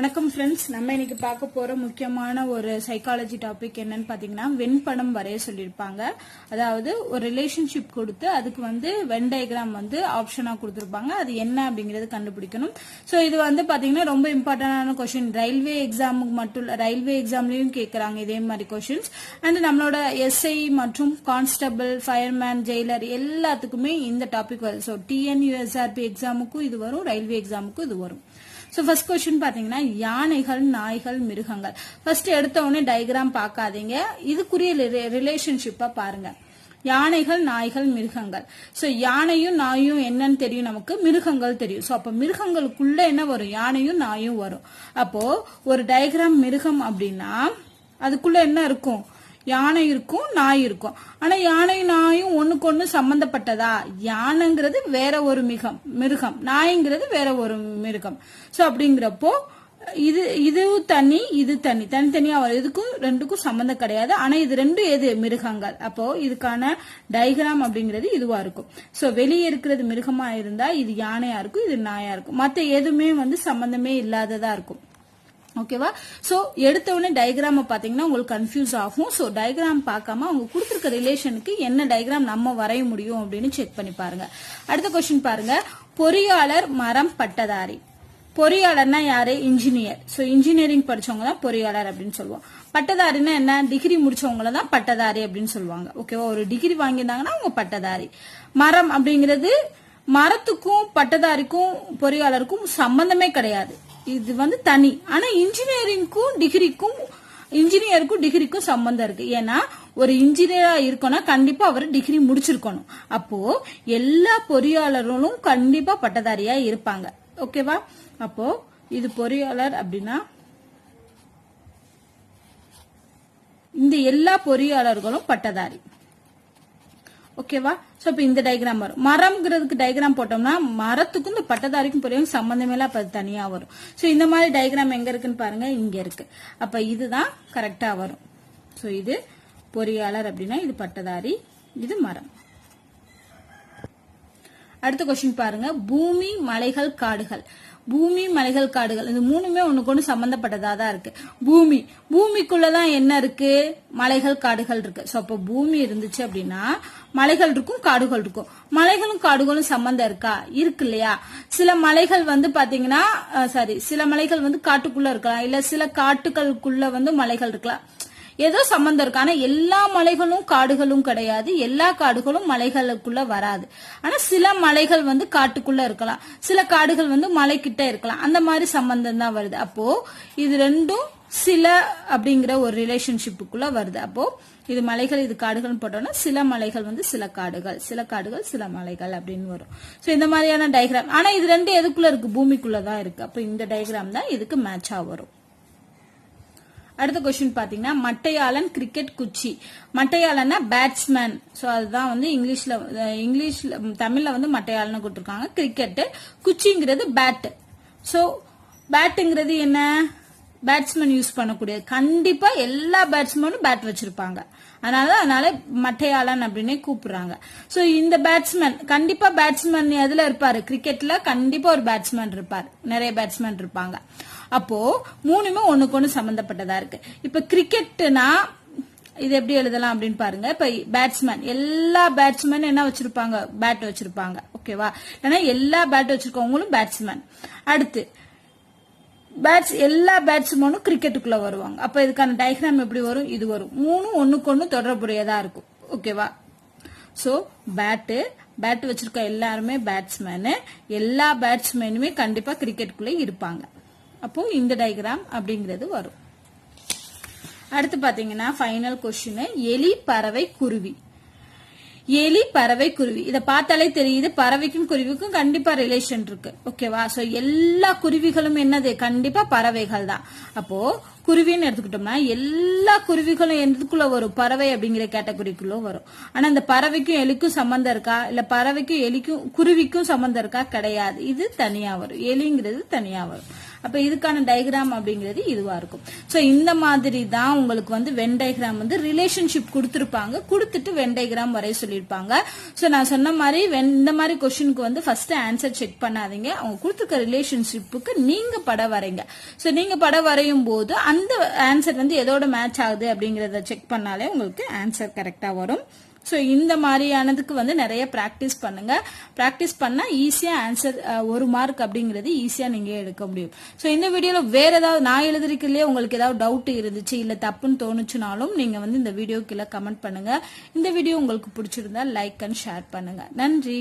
வணக்கம் ஃப்ரெண்ட்ஸ் நம்ம இன்னைக்கு பார்க்க போற முக்கியமான ஒரு சைக்காலஜி டாபிக் என்னன்னு பாத்தீங்கன்னா வெண்படம் வரைய சொல்லியிருப்பாங்க. அதாவது ஒரு ரிலேஷன்ஷிப் கொடுத்து அதுக்கு வந்து வென் டயக்ராம் வந்து ஆப்ஷனா கொடுத்துருப்பாங்க. அது என்ன அப்படிங்கறது கண்டுபிடிக்கணும். ஸோ இது வந்து பாத்தீங்கன்னா ரொம்ப இம்பார்ட்டன்டான கொஸ்டின் ரயில்வே எக்ஸாமுக்கு மட்டும் இல்ல ரயில்வே எக்ஸாம்லயும் கேட்கறாங்க இதே மாதிரி கொஸ்டின்ஸ் அண்ட் நம்மளோட எஸ்ஐ மற்றும் கான்ஸ்டபிள் ஃபயர்மேன் ஜெயிலர் எல்லாத்துக்குமே இந்த டாபிக் வருது. ஸோ டிஎன்யூஎஸ்ஆர்பி எக்ஸாமுக்கும் இது வரும் ரயில்வே எக்ஸாமுக்கும் இது வரும். ஸோ ஃபர்ஸ்ட் கொஸ்டின் பார்த்தீங்கன்னா யானைகள் நாய்கள் மிருகங்கள். ஃபர்ஸ்ட் எடுத்த உடனே டயக்ராம் பார்க்காதீங்க. இதுக்குரிய ரிலேஷன்ஷிப்பை பாருங்க. யானைகள் நாய்கள் மிருகங்கள். ஸோ யானையும் நாயும் என்னன்னு தெரியும் நமக்கு? மிருகங்கள் தெரியும். ஸோ அப்போ மிருகங்களுக்குள்ள என்ன வரும்? யானையும் நாயும் வரும். அப்போ ஒரு டயக்ராம் மிருகம் அப்படின்னா அதுக்குள்ள என்ன இருக்கும்? யானை இருக்கும் நாய் இருக்கும். ஆனா யானை நாயும் ஒண்ணுக்கு ஒண்ணு சம்பந்தப்பட்டதா? யானைங்கிறது வேற ஒரு மிகம் மிருகம். நாய்ங்கிறது வேற ஒரு மிருகம். சோ அப்படிங்கிறப்போ இது இது தனி இது தனி. தனித்தனியா வரும். இதுக்கும் ரெண்டுக்கும் சம்மந்தம் கிடையாது. ஆனா இது ரெண்டும் எது? மிருகங்கள். அப்போ இதுக்கான டயக்ராம் அப்படிங்கிறது இதுவா இருக்கும். சோ வெளியே இருக்கிறது மிருகமா இருந்தா இது யானையா இருக்கும் இது நாயா இருக்கும். மத்த எதுவுமே வந்து சம்பந்தமே இல்லாததா இருக்கும். ஓகேவா? சோ எடுத்த உடனே டயக்ராம பாத்தீங்கன்னா உங்களுக்கு கன்ஃபியூஸ் ஆகும். சோ டயக்ராம் பார்க்காம அவங்க கொடுத்துருக்க ரிலேஷனுக்கு என்ன டயக்ராம் நம்ம வரைய முடியும் அப்படின்னு செக் பண்ணி பாருங்க. அடுத்த கொஸ்டின் பாருங்க. பொறியாளர் மரம் பட்டதாரி. பொறியாளர்னா யாரு? இன்ஜினியர் சோ இன்ஜினியரிங் படிச்சவங்க தான் பொறியாளர் அப்படின்னு சொல்லுவோம். பட்டதாரின்னா என்ன? டிகிரி முடிச்சவங்கள தான் பட்டதாரி அப்படின்னு சொல்லுவாங்க. ஓகேவா? ஒரு டிகிரி வாங்கியிருந்தாங்கன்னா அவங்க பட்டதாரி. மரம் அப்படிங்கிறது மரத்துக்கும் பட்டதாரிக்கும் பொறியாளருக்கும் சம்பந்தமே கிடையாது. இது வந்து தனி. ஆனா இன்ஜினியரிங்க்கும் டிகிரிக்கும் இன்ஜினியருக்கும் டிகிரிக்கும் சம்பந்தம் இருக்கு. ஏன்னா ஒரு இன்ஜினியரா இருக்கணும் கண்டிப்பா அவர் டிகிரி முடிச்சிருக்கணும். அப்போ எல்லா பொறியாளர்களும் கண்டிப்பா பட்டதாரியா இருப்பாங்க. ஓகேவா? அப்போ இது பொறியாளர் அப்படின்னா இந்த எல்லா பொறியாளர்களும் பட்டதாரி. ஓகேவா? சோ இப்ப இந்த டயக்ராம் வரும். மரம்ங்கிறதுக்கு டயக்ராம் போட்டோம்னா மரத்துக்கும் இந்த பட்டதாரிக்கும் பொறியும் சம்பந்தமே இல்ல அப்ப அது தனியா வரும். சோ இந்த மாதிரி டயக்ராம் எங்க இருக்குன்னு பாருங்க இங்க இருக்கு. அப்ப இதுதான் கரெக்டா வரும். சோ இது பொறியாளர் அப்படின்னா இது பட்டதாரி இது மரம். அடுத்த கொஸ்டின் பாருங்க. பூமி மலைகள் காடுகள். பூமி மலைகள் காடுகள். இது மூணுமே ஒண்ணுக்கு ஒண்ணு சம்பந்தப்பட்டதா தான் இருக்கு. பூமி. பூமிக்குள்ளதான் என்ன இருக்கு? மலைகள் காடுகள் இருக்கு. சோ அப்போ பூமி இருந்துச்சு அப்படின்னா மலைகள் இருக்கும் காடுகள் இருக்கும். மலைகளும் காடுகளும் சம்பந்தம் இருக்கா? இருக்கு இல்லையா? சில மலைகள் வந்து பாத்தீங்கன்னா சாரி சில மலைகள் வந்து காட்டுக்குள்ள இருக்கலாம். இல்ல சில காட்டுகளுக்குள்ள வந்து மலைகள் இருக்கலாம். ஏதோ சம்பந்தம் இருக்கு. ஆனா எல்லா மலைகளும் காடுகளும் கிடையாது. எல்லா காடுகளும் மலைகளுக்குள்ள வராது. ஆனா சில மலைகள் வந்து காட்டுக்குள்ள இருக்கலாம். சில காடுகள் வந்து மலைக்கிட்ட இருக்கலாம். அந்த மாதிரி சம்பந்தம் தான் வருது. அப்போ இது ரெண்டும் சில அப்படிங்கிற ஒரு ரிலேஷன்ஷிப்புக்குள்ள வருது. அப்போ இது மலைகள் இது காடுகள் போட்டோம்னா சில மலைகள் வந்து சில காடுகள் சில காடுகள் சில மலைகள் அப்படின்னு வரும். ஸோ இந்த மாதிரியான டயக்ராம் ஆனா இது ரெண்டு எதுக்குள்ள இருக்கு? பூமிக்குள்ள தான் இருக்கு. அப்போ இந்த டயக்ராம் தான் இதுக்கு மேட்சா வரும். அடுத்த கொஸ்டின் பாத்தீங்கன்னா மட்டையாளன் கிரிக்கெட் குச்சி. மட்டையாளன்னா பேட்ஸ்மேன் ஸோ அதுதான் வந்து இங்கிலீஷ்ல இங்கிலீஷ்ல தமிழ்ல வந்து மட்டையாளன் கொடுத்துருக்காங்க. கிரிக்கெட் குச்சிங்கிறது பேட் ஸோ பேட்டுங்கிறது என்ன? பேட்ஸ்மேன் யூஸ் பண்ணக்கூடியது கண்டிப்பா எல்லா பேட்ஸ்மேனும் பேட் வச்சிருப்பாங்க. அதனால அதனால மட்டையாளன் அப்படின்னே கூப்பிடுறாங்க. ஸோ இந்த பேட்ஸ்மேன் கண்டிப்பா பேட்ஸ்மேன் எதுல இருப்பாரு? கிரிக்கெட்ல கண்டிப்பா ஒரு பேட்ஸ்மேன் இருப்பார். நிறைய பேட்ஸ்மேன் இருப்பாங்க. அப்போ மூணுமே ஒண்ணுக்கு ஒண்ணு சம்பந்தப்பட்டதா இருக்கு. இப்ப கிரிக்கெட்னா இது எப்படி எழுதலாம் அப்படின்னு பாருங்க. இப்ப பேட்ஸ்மேன் எல்லா பேட்ஸ்மேன் என்ன வச்சிருப்பாங்க? பேட் வச்சிருப்பாங்க. ஓகேவா ஏன்னா எல்லா பேட் வச்சிருக்கவங்களும் பேட்ஸ்மேன் அடுத்து பேட்ஸ் எல்லா பேட்ஸ்மேனும் கிரிக்கெட்டுக்குள்ள வருவாங்க. அப்ப இதுக்கான டயக்ராம் எப்படி வரும்? இது வரும். மூணும் ஒண்ணுக்கு ஒண்ணு தொடர்புடையதா இருக்கும். ஓகேவா சோ பேட்டு பேட் வச்சிருக்க எல்லாருமே பேட்ஸ்மேனு எல்லா பேட்ஸ்மேனுமே கண்டிப்பா கிரிக்கெட்டுக்குள்ளே இருப்பாங்க. அப்போ இந்த டயக்ராம் அப்படிங்கிறது வரும். அடுத்து பாத்தீங்கன்னா ஃபைனல் கொஸ்டின் எலி பறவை குருவி. எலி பறவை குருவி. இதை பார்த்தாலே தெரியுது பறவைக்கும் குருவிக்கும் கண்டிப்பா ரிலேஷன் இருக்கு. ஓகேவா சோ எல்லா குருவிகளும் என்னது? கண்டிப்பா பறவைகள் தான். அப்போ குருவின்னு எடுத்துக்கிட்டோம்னா எல்லா குருவிகளும் எதுக்குள்ள வரும்? பறவை அப்படிங்கிற கேட்டகரிக்குள்ள வரும். ஆனா இந்த பறவைக்கும் எலிக்கும் சம்பந்தம் இருக்கா? இல்ல பறவைக்கும் எலிக்கும் குருவிக்கும் சம்பந்தம் இருக்கா? கிடையாது. இது தனியா வரும். எலிங்கிறது தனியா வரும். அப்ப இதுக்கான டயக்ராம் அப்படிங்கிறது இதுவா இருக்கும். சோ இந்த மாதிரி தான் உங்களுக்கு வந்து வென் டயக்ராம் வந்து ரிலேஷன்ஷிப் கொடுத்துருப்பாங்க. கொடுத்துட்டு வென் டயக்ராம் வரைய சொல்லியிருப்பாங்க. சோ நான் சொன்ன மாதிரி இந்த மாதிரி கொஸ்டினுக்கு வந்து ஃபர்ஸ்ட் ஆன்சர் செக் பண்ணாதீங்க. அவங்க கொடுத்துருக்க ரிலேஷன்ஷிப்புக்கு நீங்க படம் வரைங்க. சோ நீங்க படம் வரையும் போது அந்த ஆன்சர் வந்து எதோட மேட்ச் ஆகுது அப்படிங்கறத செக் பண்ணாலே உங்களுக்கு ஆன்சர் கரெக்டா வரும். ஸோ இந்த மாதிரியானதுக்கு வந்து நிறைய ப்ராக்டிஸ் பண்ணுங்க. ப்ராக்டிஸ் பண்ணால் ஈஸியாக ஆன்சர் ஒரு மார்க் அப்படிங்கிறது ஈஸியாக நீங்கள் எடுக்க முடியும். ஸோ இந்த வீடியோவில் வேற ஏதாவது நான் எழுதிருக்கலையே உங்களுக்கு ஏதாவது டவுட் இருந்துச்சு இல்லை தப்புன்னு தோணுச்சுனாலும் நீங்கள் வந்து இந்த வீடியோ கீழே கமெண்ட் பண்ணுங்க. இந்த வீடியோ உங்களுக்கு பிடிச்சிருந்தா லைக் அண்ட் ஷேர் பண்ணுங்க. நன்றி.